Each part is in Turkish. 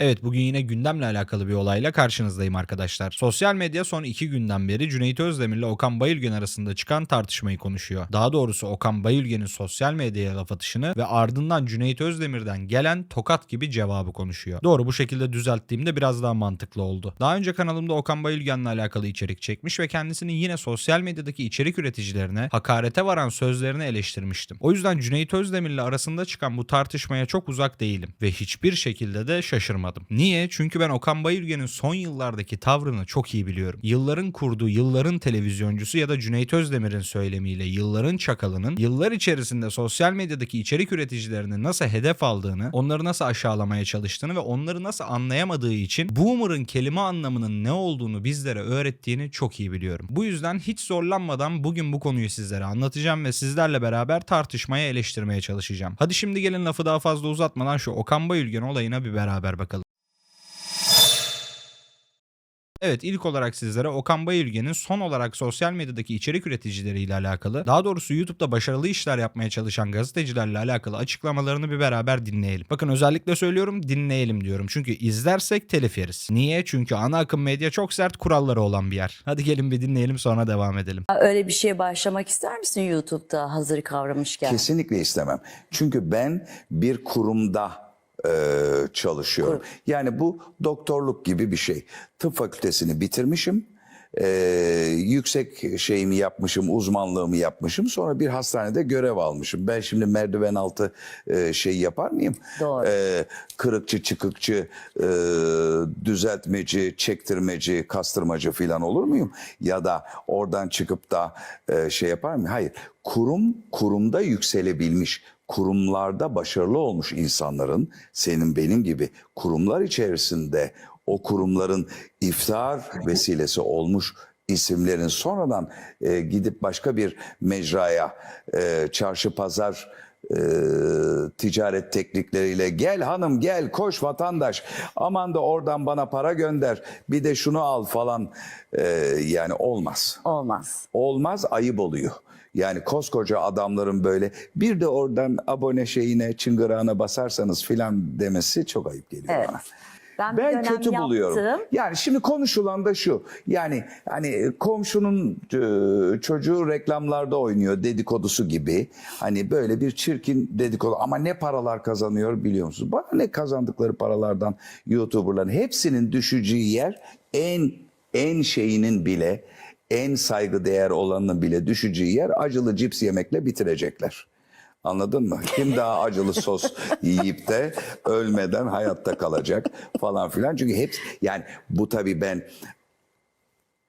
Evet bugün yine gündemle alakalı bir olayla karşınızdayım arkadaşlar. Sosyal medya son iki günden beri Cüneyt Özdemir ile Okan Bayülgen arasında çıkan tartışmayı konuşuyor. Daha doğrusu Okan Bayülgen'in sosyal medyaya laf atışını ve ardından Cüneyt Özdemir'den gelen tokat gibi cevabı konuşuyor. Doğru bu şekilde düzelttiğimde biraz daha mantıklı oldu. Daha önce kanalımda Okan Bayülgen'le alakalı içerik çekmiş ve kendisinin yine sosyal medyadaki içerik üreticilerine hakarete varan sözlerini eleştirmiştim. O yüzden Cüneyt Özdemir'le arasında çıkan bu tartışmaya çok uzak değilim ve hiçbir şekilde de şaşırmadım. Niye? Çünkü ben Okan Bayülgen'in son yıllardaki tavrını çok iyi biliyorum. Yılların kurduğu, yılların televizyoncusu ya da Cüneyt Özdemir'in söylemiyle yılların çakalının yıllar içerisinde sosyal medyadaki içerik üreticilerini nasıl hedef aldığını, onları nasıl aşağılamaya çalıştığını ve onları nasıl anlayamadığı için boomer'ın kelime anlamının ne olduğunu bizlere öğrettiğini çok iyi biliyorum. Bu yüzden hiç zorlanmadan bugün bu konuyu sizlere anlatacağım ve sizlerle beraber tartışmaya eleştirmeye çalışacağım. Hadi şimdi gelin lafı daha fazla uzatmadan şu Okan Bayülgen olayına bir beraber bakalım. Evet ilk olarak sizlere Okan Bayülgen'in son olarak sosyal medyadaki içerik üreticileriyle alakalı, daha doğrusu YouTube'da başarılı işler yapmaya çalışan gazetecilerle alakalı açıklamalarını bir beraber dinleyelim. Bakın özellikle söylüyorum dinleyelim diyorum. Çünkü izlersek telif yeriz. Niye? Çünkü ana akım medya çok sert kuralları olan bir yer. Hadi gelin bir dinleyelim sonra devam edelim. Öyle bir şeye başlamak ister misin YouTube'da hazır kavramışken? Kesinlikle istemem. Çünkü ben bir kurumda e, çalışıyorum. Yani bu doktorluk gibi bir şey. Tıp fakültesini bitirmişim. e, yüksek şeyimi yapmışım, uzmanlığımı yapmışım. Sonra bir hastanede görev almışım. Ben şimdi merdiven altı e, şey yapar mıyım? Doğru. E, kırıkçı, çıkıkçı, e, düzeltmeci, çektirmeci, kastırmacı falan olur muyum? Ya da oradan çıkıp da e, şey yapar mıyım? Hayır. Kurum, kurumda yükselebilmiş, kurumlarda başarılı olmuş insanların, senin benim gibi kurumlar içerisinde o kurumların iftar vesilesi olmuş isimlerin sonradan e, gidip başka bir mecraya, e, çarşı pazar e, ticaret teknikleriyle gel hanım gel koş vatandaş aman da oradan bana para gönder bir de şunu al falan e, yani olmaz. Olmaz. Olmaz ayıp oluyor. Yani koskoca adamların böyle bir de oradan abone şeyine çıngırağına basarsanız filan demesi çok ayıp geliyor Evet. bana. Ben, Ben kötü buluyorum. yaptım. Yani şimdi konuşulan da şu. Yani hani komşunun e, çocuğu reklamlarda oynuyor dedikodusu gibi. Hani böyle bir çirkin dedikodu ama ne paralar kazanıyor biliyor musunuz? Bana ne kazandıkları paralardan YouTuber'ların hepsinin düşeceği yer en en şeyinin bile en saygıdeğer olanının bile düşeceği yer acılı cips yemekle bitirecekler. Anladın mı? Kim daha acılı sos yiyip de ölmeden hayatta kalacak falan filan. Çünkü hep yani bu tabii ben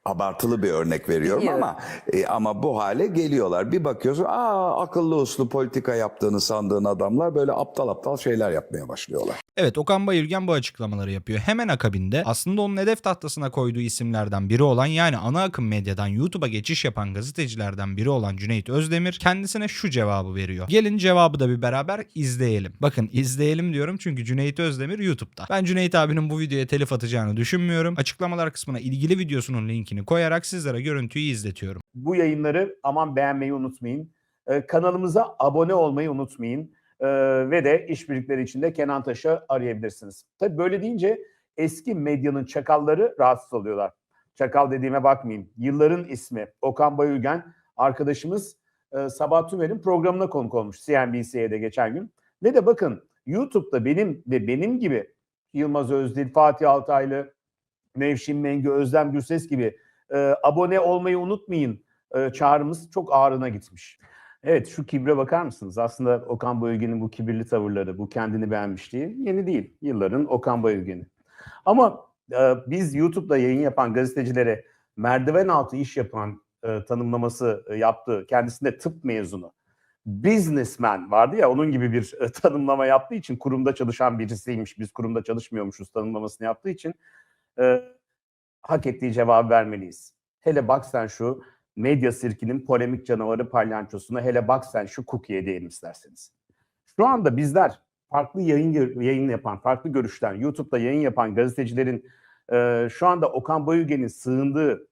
abartılı bir örnek veriyorum Biliyorum. ama e, ama bu hale geliyorlar. Bir bakıyorsun aa akıllı uslu politika yaptığını sandığın adamlar böyle aptal aptal şeyler yapmaya başlıyorlar. Evet Okan Bayülgen bu açıklamaları yapıyor. Hemen akabinde aslında onun hedef tahtasına koyduğu isimlerden biri olan yani ana akım medyadan YouTube'a geçiş yapan gazetecilerden biri olan Cüneyt Özdemir kendisine şu cevabı veriyor. Gelin cevabı da bir beraber izleyelim. Bakın izleyelim diyorum çünkü Cüneyt Özdemir YouTube'da. Ben Cüneyt abinin bu videoya telif atacağını düşünmüyorum. Açıklamalar kısmına ilgili videosunun linkini koyarak sizlere görüntüyü izletiyorum. bu yayınları aman beğenmeyi unutmayın. Ee, kanalımıza abone olmayı unutmayın. Ee, ve de işbirlikleri için de Kenan Taş'ı arayabilirsiniz. Tabii böyle deyince eski medyanın çakalları rahatsız oluyorlar. Çakal dediğime bakmayın. Yılların ismi Okan Bayülgen arkadaşımız e, Sabah Tümer'in programına konuk olmuş CNBC'de geçen gün. Ve de bakın YouTube'da benim ve benim gibi Yılmaz Özdil, Fatih Altaylı, Nevşin Mengü, Özlem Gürses gibi e, abone olmayı unutmayın e, çağrımız çok ağrına gitmiş. Evet şu kibre bakar mısınız? Aslında Okan Bayülgen'in bu kibirli tavırları, bu kendini beğenmişliği yeni değil. Yılların Okan Bayülgen'i. Ama e, biz YouTube'da yayın yapan gazetecilere merdiven altı iş yapan e, tanımlaması e, yaptı. Kendisinde tıp mezunu. Businessman vardı ya onun gibi bir e, tanımlama yaptığı için kurumda çalışan birisiymiş. Biz kurumda çalışmıyormuşuz tanımlamasını yaptığı için e, hak ettiği cevabı vermeliyiz. Hele bak sen şu medya sirkinin polemik canavarı palyançosuna hele bak sen şu cookie'ye diyelim isterseniz. Şu anda bizler farklı yayın yayın yapan, farklı görüşten YouTube'da yayın yapan gazetecilerin e, şu anda Okan Bayülgen'in sığındığı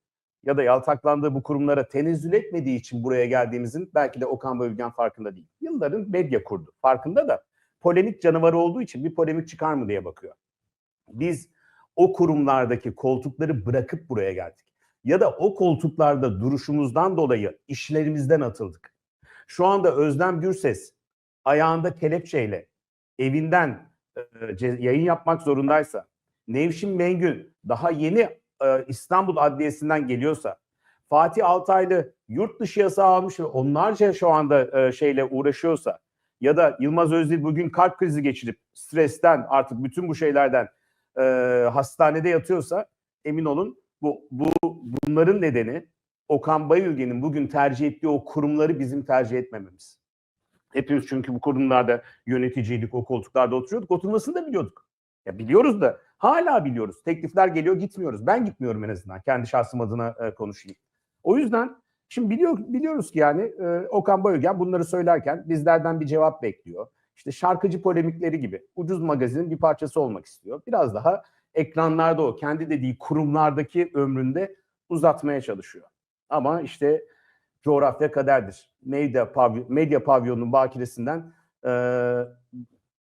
ya da yaltaklandığı bu kurumlara tenezzül etmediği için buraya geldiğimizin belki de Okan Bayülgen farkında değil. Yılların medya kurdu. Farkında da polemik canavarı olduğu için bir polemik çıkar mı diye bakıyor. Biz o kurumlardaki koltukları bırakıp buraya geldik. Ya da o koltuklarda duruşumuzdan dolayı işlerimizden atıldık. Şu anda Özlem Gürses ayağında kelepçeyle evinden e, yayın yapmak zorundaysa, Nevşin Mengün daha yeni e, İstanbul Adliyesi'nden geliyorsa, Fatih Altaylı yurt dışı yasağı almış ve onlarca şu anda e, şeyle uğraşıyorsa ya da Yılmaz Özdil bugün kalp krizi geçirip stresten artık bütün bu şeylerden e, hastanede yatıyorsa emin olun bu, bu bunların nedeni Okan Bayülgen'in bugün tercih ettiği o kurumları bizim tercih etmememiz. Hepimiz çünkü bu kurumlarda yöneticiydik, o koltuklarda oturuyorduk. Oturmasını da biliyorduk. Ya biliyoruz da hala biliyoruz. Teklifler geliyor gitmiyoruz. Ben gitmiyorum en azından. Kendi şahsım adına e, konuşayım. O yüzden şimdi biliyor, biliyoruz ki yani e, Okan Bayülgen bunları söylerken bizlerden bir cevap bekliyor. İşte şarkıcı polemikleri gibi ucuz magazinin bir parçası olmak istiyor. Biraz daha ekranlarda o kendi dediği kurumlardaki ömründe uzatmaya çalışıyor. Ama işte coğrafya kaderdir. Medya, pavy- medya pavyonunun bakiresinden e,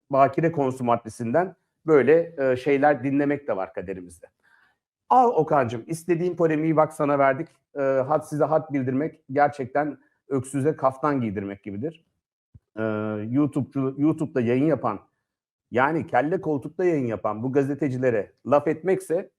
bakire konsum maddesinden böyle e, şeyler dinlemek de var kaderimizde. Al Okan'cığım istediğin polemiği bak sana verdik. E, had size had bildirmek gerçekten öksüze kaftan giydirmek gibidir. E, YouTube'cu, YouTube'da yayın yapan yani kelle koltukta yayın yapan bu gazetecilere laf etmekse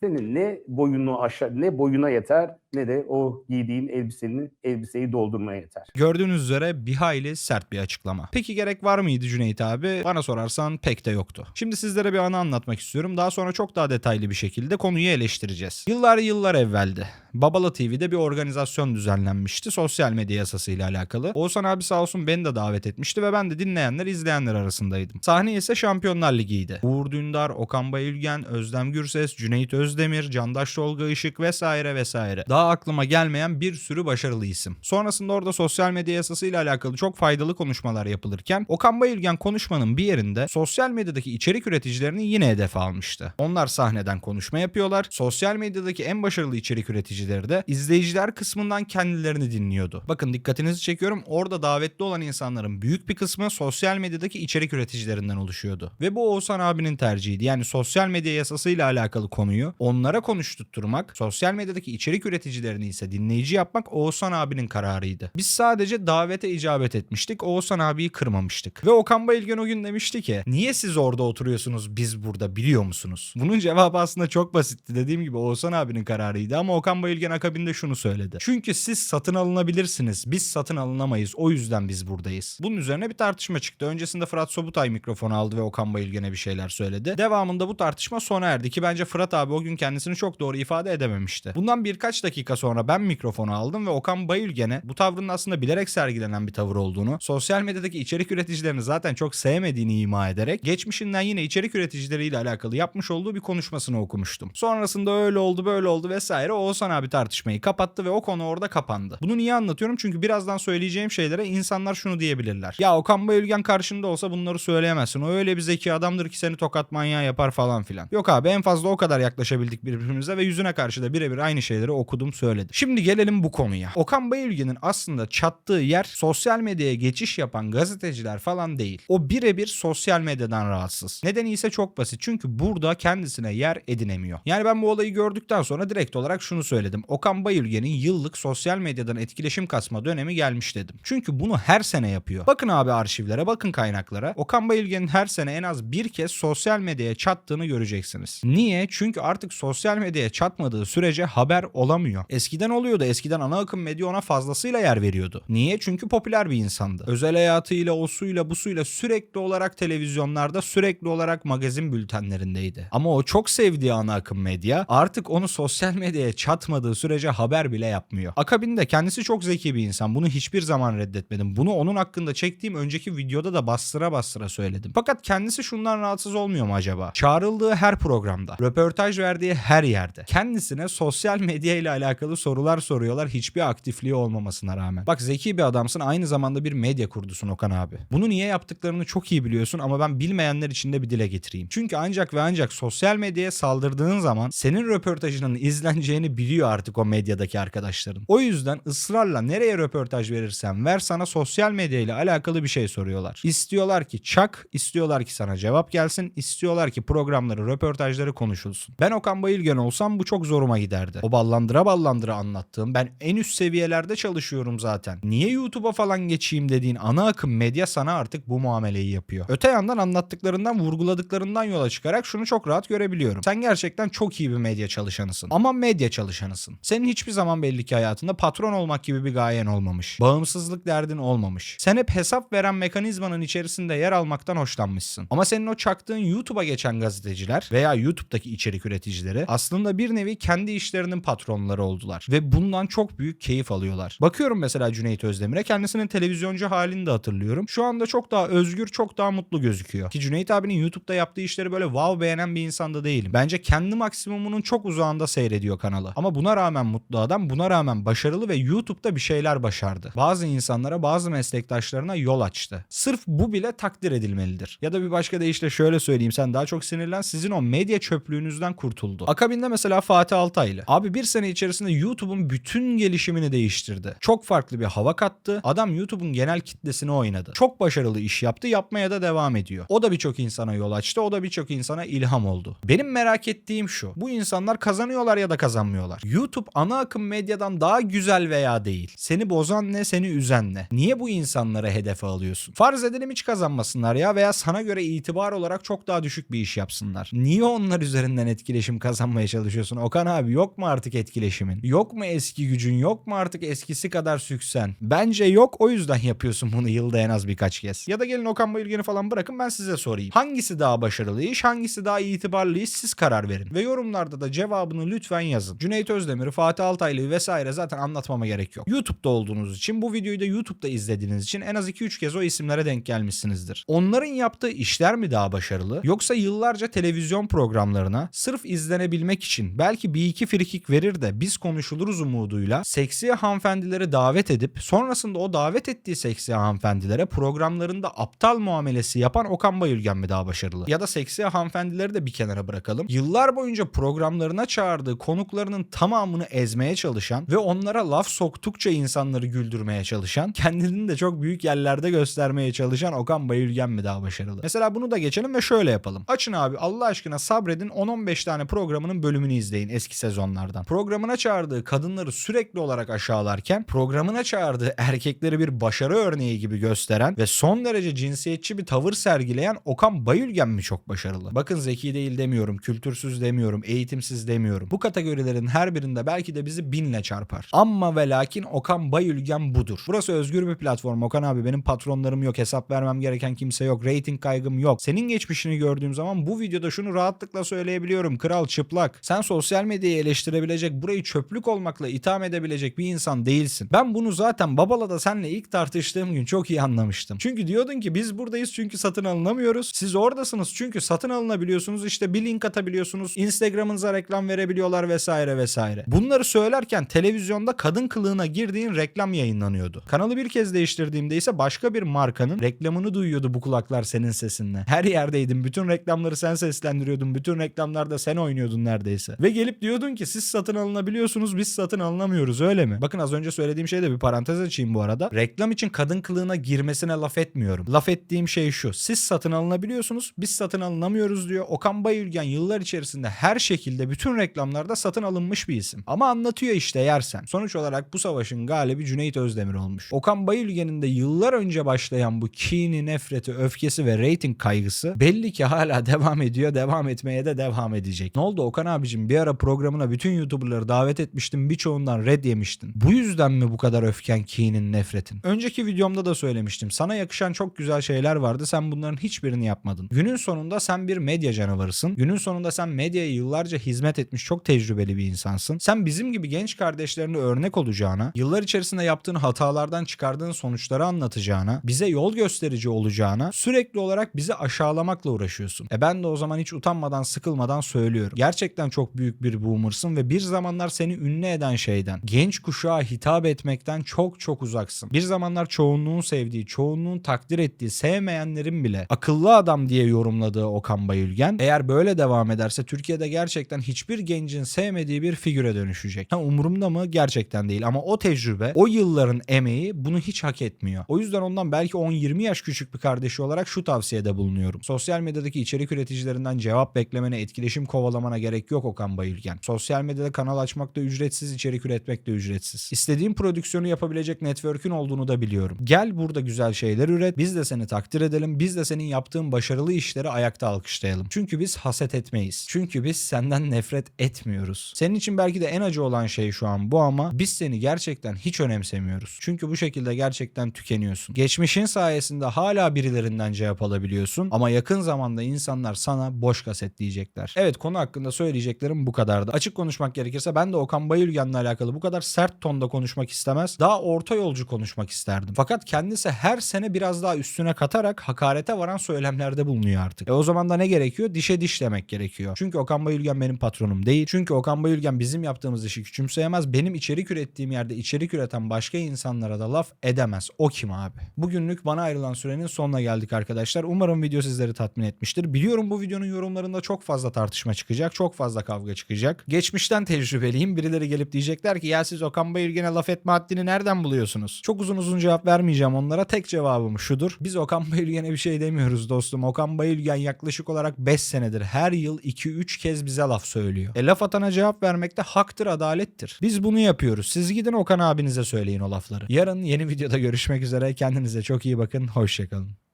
senin ne boyunu aşağı ne boyuna yeter ne de o giydiğin elbisenin elbiseyi doldurmaya yeter. Gördüğünüz üzere bir hayli sert bir açıklama. Peki gerek var mıydı Cüneyt abi? Bana sorarsan pek de yoktu. Şimdi sizlere bir anı anlatmak istiyorum. Daha sonra çok daha detaylı bir şekilde konuyu eleştireceğiz. Yıllar yıllar evveldi. Babala TV'de bir organizasyon düzenlenmişti. Sosyal medya yasası ile alakalı. Oğuzhan abi sağ olsun beni de davet etmişti ve ben de dinleyenler izleyenler arasındaydım. Sahne ise Şampiyonlar Ligi'ydi. Uğur Dündar, Okan Bayülgen, Özlem Gürses, Cüneyt Özdemir, Candaş Tolga Işık vesaire vesaire. Daha aklıma gelmeyen bir sürü başarılı isim. Sonrasında orada sosyal medya yasası ile alakalı çok faydalı konuşmalar yapılırken Okan Bayülgen konuşmanın bir yerinde sosyal medyadaki içerik üreticilerini yine hedef almıştı. Onlar sahneden konuşma yapıyorlar. Sosyal medyadaki en başarılı içerik üreticileri de izleyiciler kısmından kendilerini dinliyordu. Bakın dikkatinizi çekiyorum. Orada davetli olan insanların büyük bir kısmı sosyal medyadaki içerik üreticilerinden oluşuyordu. Ve bu Oğuzhan abinin tercihiydi. Yani sosyal medya yasası ile alakalı konuyu onlara konuşturtturmak, sosyal medyadaki içerik üreticilerini ise dinleyici yapmak Oğuzhan abinin kararıydı. Biz sadece davete icabet etmiştik. Oğuzhan abiyi kırmamıştık. Ve Okan Bayülgen o gün demişti ki niye siz orada oturuyorsunuz biz burada biliyor musunuz? Bunun cevabı aslında çok basitti. Dediğim gibi Oğuzhan abinin kararıydı ama Okan Bayülgen akabinde şunu söyledi. Çünkü siz satın alınabilirsiniz. Biz satın alınamayız. O yüzden biz buradayız. Bunun üzerine bir tartışma çıktı. Öncesinde Fırat Sobutay mikrofonu aldı ve Okan Bayülgen'e bir şeyler söyledi. Devamında bu tartışma sona erdi ki bence Fırat abi o gün kendisini çok doğru ifade edememişti. Bundan birkaç dakika sonra ben mikrofonu aldım ve Okan Bayülgen'e bu tavrının aslında bilerek sergilenen bir tavır olduğunu, sosyal medyadaki içerik üreticilerini zaten çok sevmediğini ima ederek geçmişinden yine içerik üreticileriyle alakalı yapmış olduğu bir konuşmasını okumuştum. Sonrasında öyle oldu böyle oldu vesaire Oğuzhan abi tartışmayı kapattı ve o konu orada kapandı. Bunu niye anlatıyorum? Çünkü birazdan söyleyeceğim şeylere insanlar şunu diyebilirler. Ya Okan Bayülgen karşında olsa bunları söyleyemezsin. O öyle bir zeki adamdır ki seni tokat manyağı yapar falan filan. Yok abi en fazla o kadar yaklaşabildik birbirimize ve yüzüne karşı da birebir aynı şeyleri okudum söyledim. Şimdi gelelim bu konuya. Okan Bayülgen'in aslında çattığı yer sosyal medyaya geçiş yapan gazeteciler falan değil. O birebir sosyal medyadan rahatsız. Nedeni ise çok basit. Çünkü burada kendisine yer edinemiyor. Yani ben bu olayı gördükten sonra direkt olarak şunu söyledim. Okan Bayülgen'in yıllık sosyal medyadan etkileşim kasma dönemi gelmiş dedim. Çünkü bunu her sene yapıyor. Bakın abi arşivlere, bakın kaynaklara. Okan Bayülgen'in her sene en az bir kez sosyal medyaya çattığını göreceksiniz. Niye? Çünkü artık sosyal medyaya çatmadığı sürece haber olamıyor. Eskiden oluyordu. Eskiden ana akım medya ona fazlasıyla yer veriyordu. Niye? Çünkü popüler bir insandı. Özel hayatıyla, o suyla, bu suyla sürekli olarak televizyonlarda, sürekli olarak magazin bültenlerindeydi. Ama o çok sevdiği ana akım medya artık onu sosyal medyaya çatmadığı sürece haber bile yapmıyor. Akabinde kendisi çok zeki bir insan. Bunu hiçbir zaman reddetmedim. Bunu onun hakkında çektiğim önceki videoda da bastıra bastıra söyledim. Fakat kendisi şundan rahatsız olmuyor mu acaba? Çağrıldığı her programda, röportaj verdiği verdiği her yerde. Kendisine sosyal medya ile alakalı sorular soruyorlar hiçbir aktifliği olmamasına rağmen. Bak zeki bir adamsın aynı zamanda bir medya kurdusun Okan abi. Bunu niye yaptıklarını çok iyi biliyorsun ama ben bilmeyenler için de bir dile getireyim. Çünkü ancak ve ancak sosyal medyaya saldırdığın zaman senin röportajının izleneceğini biliyor artık o medyadaki arkadaşların. O yüzden ısrarla nereye röportaj verirsen ver sana sosyal medya ile alakalı bir şey soruyorlar. İstiyorlar ki çak, istiyorlar ki sana cevap gelsin, istiyorlar ki programları, röportajları konuşulsun. Ben Okan Bayülgen olsam bu çok zoruma giderdi. O ballandıra ballandıra anlattığım ben en üst seviyelerde çalışıyorum zaten. Niye YouTube'a falan geçeyim dediğin ana akım medya sana artık bu muameleyi yapıyor. Öte yandan anlattıklarından vurguladıklarından yola çıkarak şunu çok rahat görebiliyorum. Sen gerçekten çok iyi bir medya çalışanısın. Ama medya çalışanısın. Senin hiçbir zaman belli ki hayatında patron olmak gibi bir gayen olmamış. Bağımsızlık derdin olmamış. Sen hep hesap veren mekanizmanın içerisinde yer almaktan hoşlanmışsın. Ama senin o çaktığın YouTube'a geçen gazeteciler veya YouTube'daki içerik üreticileri aslında bir nevi kendi işlerinin patronları oldular. Ve bundan çok büyük keyif alıyorlar. Bakıyorum mesela Cüneyt Özdemir'e kendisinin televizyoncu halini de hatırlıyorum. Şu anda çok daha özgür, çok daha mutlu gözüküyor. Ki Cüneyt abinin YouTube'da yaptığı işleri böyle wow beğenen bir insan da değilim. Bence kendi maksimumunun çok uzağında seyrediyor kanalı. Ama buna rağmen mutlu adam, buna rağmen başarılı ve YouTube'da bir şeyler başardı. Bazı insanlara, bazı meslektaşlarına yol açtı. Sırf bu bile takdir edilmelidir. Ya da bir başka deyişle şöyle söyleyeyim sen daha çok sinirlen sizin o medya çöplüğünüzden kurtuldu. Akabinde mesela Fatih Altaylı. Abi bir sene içerisinde YouTube'un bütün gelişimini değiştirdi. Çok farklı bir hava kattı. Adam YouTube'un genel kitlesini oynadı. Çok başarılı iş yaptı. Yapmaya da devam ediyor. O da birçok insana yol açtı. O da birçok insana ilham oldu. Benim merak ettiğim şu. Bu insanlar kazanıyorlar ya da kazanmıyorlar. YouTube ana akım medyadan daha güzel veya değil. Seni bozan ne, seni üzen ne? Niye bu insanları hedefe alıyorsun? Farz edelim hiç kazanmasınlar ya veya sana göre itibar olarak çok daha düşük bir iş yapsınlar. Niye onlar üzerinden etkileşim kazanmaya çalışıyorsun? Okan abi yok mu artık etkileşimin? Yok mu eski gücün? Yok mu artık eskisi kadar süksen? Bence yok o yüzden yapıyorsun bunu yılda en az birkaç kez. Ya da gelin Okan Bayülgen'i falan bırakın ben size sorayım. Hangisi daha başarılı iş? Hangisi daha itibarlı iş? Siz karar verin. Ve yorumlarda da cevabını lütfen yazın. Cüneyt Özdemir'i, Fatih Altaylı'yı vesaire zaten anlatmama gerek yok. YouTube'da olduğunuz için bu videoyu da YouTube'da izlediğiniz için en az 2-3 kez o isimlere denk gelmişsinizdir. Onların yaptığı işler mi daha başarılı? Yoksa yıllarca televizyon programlarına sırf izlenebilmek için belki bir iki frikik verir de biz konuşuluruz umuduyla seksi hanımefendileri davet edip sonrasında o davet ettiği seksi hanımefendilere programlarında aptal muamelesi yapan Okan Bayülgen mi daha başarılı? Ya da seksi hanımefendileri de bir kenara bırakalım. Yıllar boyunca programlarına çağırdığı konuklarının tamamını ezmeye çalışan ve onlara laf soktukça insanları güldürmeye çalışan, kendini de çok büyük yerlerde göstermeye çalışan Okan Bayülgen mi daha başarılı? Mesela bunu da geçelim ve şöyle yapalım. Açın abi Allah aşkına sabredin 10-15 tane programının bölümünü izleyin eski sezonlardan. Programına çağırdığı kadınları sürekli olarak aşağılarken programına çağırdığı erkekleri bir başarı örneği gibi gösteren ve son derece cinsiyetçi bir tavır sergileyen Okan Bayülgen mi çok başarılı? Bakın zeki değil demiyorum, kültürsüz demiyorum, eğitimsiz demiyorum. Bu kategorilerin her birinde belki de bizi binle çarpar. Amma ve lakin Okan Bayülgen budur. Burası özgür bir platform. Okan abi benim patronlarım yok, hesap vermem gereken kimse yok, rating kaygım yok. Senin geçmişini gördüğüm zaman bu videoda şunu rahatlıkla söyleyebiliyorum. Kral çıplak. Sen sosyal medyayı eleştirebilecek, burayı çöplük olmakla itham edebilecek bir insan değilsin. Ben bunu zaten Babala'da seninle ilk tartıştığım gün çok iyi anlamıştım. Çünkü diyordun ki biz buradayız çünkü satın alınamıyoruz. Siz oradasınız çünkü satın alınabiliyorsunuz. İşte bir link atabiliyorsunuz. Instagram'ınıza reklam verebiliyorlar vesaire vesaire. Bunları söylerken televizyonda kadın kılığına girdiğin reklam yayınlanıyordu. Kanalı bir kez değiştirdiğimde ise başka bir markanın reklamını duyuyordu bu kulaklar senin sesinle. Her yerdeydin. Bütün reklamları sen seslendiriyordun. Bütün reklamlarda sen oynuyordun neredeyse. Ve gelip diyordun ki siz satın alınabiliyorsunuz biz satın alınamıyoruz öyle mi? Bakın az önce söylediğim şeyde bir parantez açayım bu arada. Reklam için kadın kılığına girmesine laf etmiyorum. Laf ettiğim şey şu. Siz satın alınabiliyorsunuz biz satın alınamıyoruz diyor. Okan Bayülgen yıllar içerisinde her şekilde bütün reklamlarda satın alınmış bir isim. Ama anlatıyor işte yersen. Sonuç olarak bu savaşın galibi Cüneyt Özdemir olmuş. Okan Bayülgen'in de yıllar önce başlayan bu kini, nefreti, öfkesi ve reyting kaygısı belli ki hala devam ediyor. Devam etmeye de devam edecek. Ne oldu Okan abicim bir ara programına bütün YouTuber'ları davet etmiştin birçoğundan red yemiştin. Bu yüzden mi bu kadar öfken, kinin, nefretin? Önceki videomda da söylemiştim. Sana yakışan çok güzel şeyler vardı. Sen bunların hiçbirini yapmadın. Günün sonunda sen bir medya canavarısın. Günün sonunda sen medyaya yıllarca hizmet etmiş çok tecrübeli bir insansın. Sen bizim gibi genç kardeşlerine örnek olacağına, yıllar içerisinde yaptığın hatalardan çıkardığın sonuçları anlatacağına, bize yol gösterici olacağına sürekli olarak bizi aşağılamakla uğraşıyorsun. E ben de o zaman hiç utanmadan, sıkılmadan söylüyorum. Görüyorum. Gerçekten çok büyük bir boomersın ve bir zamanlar seni ünlü eden şeyden, genç kuşağa hitap etmekten çok çok uzaksın. Bir zamanlar çoğunluğun sevdiği, çoğunluğun takdir ettiği, sevmeyenlerin bile akıllı adam diye yorumladığı Okan Bayülgen eğer böyle devam ederse Türkiye'de gerçekten hiçbir gencin sevmediği bir figüre dönüşecek. Ha umurumda mı? Gerçekten değil ama o tecrübe, o yılların emeği bunu hiç hak etmiyor. O yüzden ondan belki 10-20 yaş küçük bir kardeşi olarak şu tavsiyede bulunuyorum. Sosyal medyadaki içerik üreticilerinden cevap beklemene, etkileşim kovalamana gerek yok Okan Bayülgen. Sosyal medyada kanal açmak da ücretsiz, içerik üretmek de ücretsiz. İstediğin prodüksiyonu yapabilecek network'ün olduğunu da biliyorum. Gel burada güzel şeyler üret, biz de seni takdir edelim, biz de senin yaptığın başarılı işleri ayakta alkışlayalım. Çünkü biz haset etmeyiz. Çünkü biz senden nefret etmiyoruz. Senin için belki de en acı olan şey şu an bu ama biz seni gerçekten hiç önemsemiyoruz. Çünkü bu şekilde gerçekten tükeniyorsun. Geçmişin sayesinde hala birilerinden cevap alabiliyorsun ama yakın zamanda insanlar sana boş kaset diyecekler. Evet konu hakkında söyleyeceklerim bu kadardı. Açık konuşmak gerekirse ben de Okan Bayülgen'le alakalı bu kadar sert tonda konuşmak istemez. Daha orta yolcu konuşmak isterdim. Fakat kendisi her sene biraz daha üstüne katarak hakarete varan söylemlerde bulunuyor artık. E o zaman da ne gerekiyor? Dişe diş demek gerekiyor. Çünkü Okan Bayülgen benim patronum değil. Çünkü Okan Bayülgen bizim yaptığımız işi küçümseyemez. Benim içerik ürettiğim yerde içerik üreten başka insanlara da laf edemez. O kim abi? Bugünlük bana ayrılan sürenin sonuna geldik arkadaşlar. Umarım video sizleri tatmin etmiştir. Biliyorum bu videonun yorumlarında çok fazla tartışma çıkacak. Çok fazla kavga çıkacak. Geçmişten tecrübeliyim. Birileri gelip diyecekler ki ya siz Okan Bayülgen'e laf etme haddini nereden buluyorsunuz? Çok uzun uzun cevap vermeyeceğim onlara. Tek cevabım şudur. Biz Okan Bayülgen'e bir şey demiyoruz dostum. Okan Bayülgen yaklaşık olarak 5 senedir her yıl 2-3 kez bize laf söylüyor. E laf atana cevap vermek de haktır, adalettir. Biz bunu yapıyoruz. Siz gidin Okan abinize söyleyin o lafları. Yarın yeni videoda görüşmek üzere. Kendinize çok iyi bakın. Hoşçakalın.